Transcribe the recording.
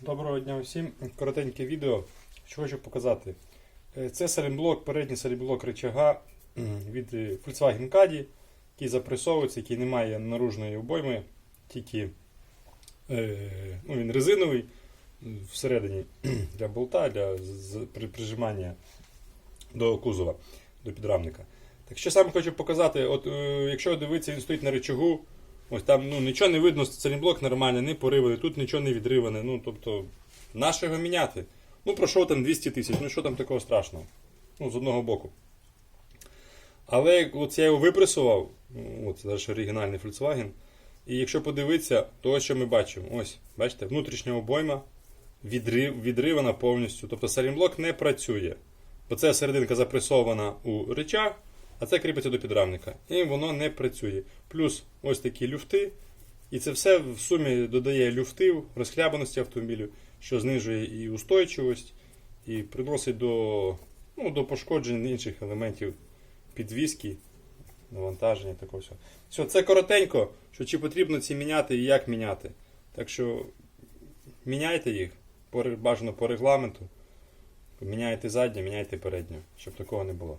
Доброго дня усім. Коротеньке відео. Що хочу показати. Е, Це салімблок, передній салімблок рычага м, від е, Volkswagen Caddy, який запресовується, який не має наружної обойми, тільки е, ну, він резиновий всередині для болта, для прижимання до кузова, до підрамника. Так що саме хочу показати, от якщо дивитися, він стоїть на рычагу, ось там ну, нічого не видно, салімблок нормальний, не пориваний, тут нічого не відриване. Ну, тобто, нащо його міняти? Ну, пройшов там 200 тисяч, ну що там такого страшного? Ну, з одного боку. Але от я його випресував, ну, от це наш оригінальний Volkswagen, і якщо подивитися, то ось що ми бачимо. Ось, бачите, внутрішня обойма відрив, відривана повністю. Тобто салімблок не працює. Бо це серединка запресована у речах, а це кріпиться до підрамника. І воно не працює. Плюс ось такі люфти. І це все в сумі додає люфтів, розхлябаності автомобілю, що знижує і устойчивість, і приносить до, ну, до пошкоджень інших елементів підвіски, навантаження такого всього. Все, це коротенько, що чи потрібно ці міняти і як міняти. Так що міняйте їх бажано по регламенту. Міняйте заднє, міняйте переднє, щоб такого не було.